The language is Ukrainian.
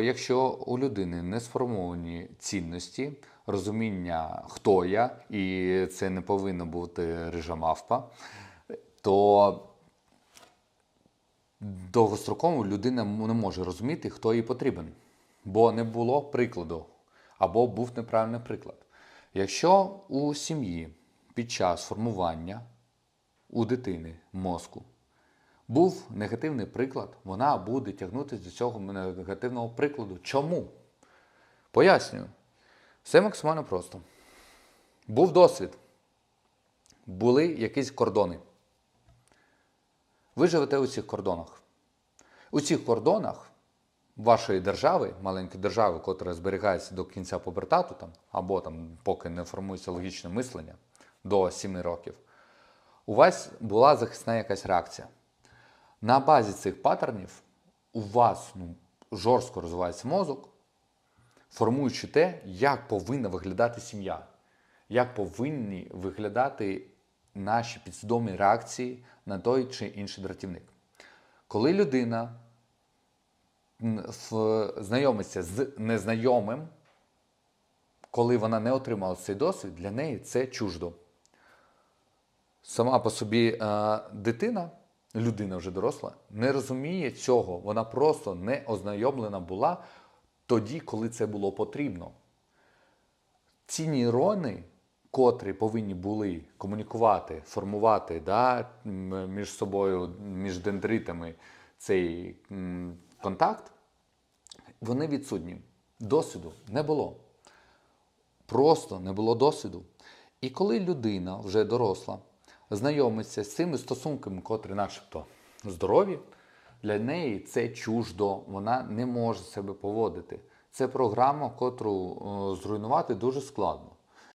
Якщо у людини не сформовані цінності, розуміння, хто я, і це не повинна бути рижа мавпа, то довгостроково людина не може розуміти, хто їй потрібен, бо не було прикладу або був неправильний приклад. Якщо у сім'ї під час формування у дитини мозку був негативний приклад, вона буде тягнутися до цього негативного прикладу. Чому? Пояснюю. Все максимально просто. Був досвід, були якісь кордони. Ви живете у цих кордонах. У цих кордонах вашої держави, маленької держави, котра зберігається до кінця пубертату, там, або там, поки не формується логічне мислення до 7 років, у вас була захисна якась реакція. На базі цих паттернів у вас ну, жорстко розвивається мозок, формуючи те, як повинна виглядати сім'я, як повинні виглядати наші підсвідомі реакції на той чи інший дратівник. Коли людина знайомиться з незнайомим, коли вона не отримала цей досвід, для неї це чуждо. Сама по собі е, дитина, людина вже доросла, не розуміє цього. Вона просто не ознайомлена була тоді, коли це було потрібно. Ці нейрони, котрі повинні були комунікувати, формувати да, між собою, між дендритами цей контакт, вони відсутні. Досвіду не було. Просто не було досвіду. І коли людина вже доросла, знайомиться з цими стосунками, котрі начебто здорові, для неї це чуждо, вона не може себе поводити. Це програма, котру е, зруйнувати дуже складно.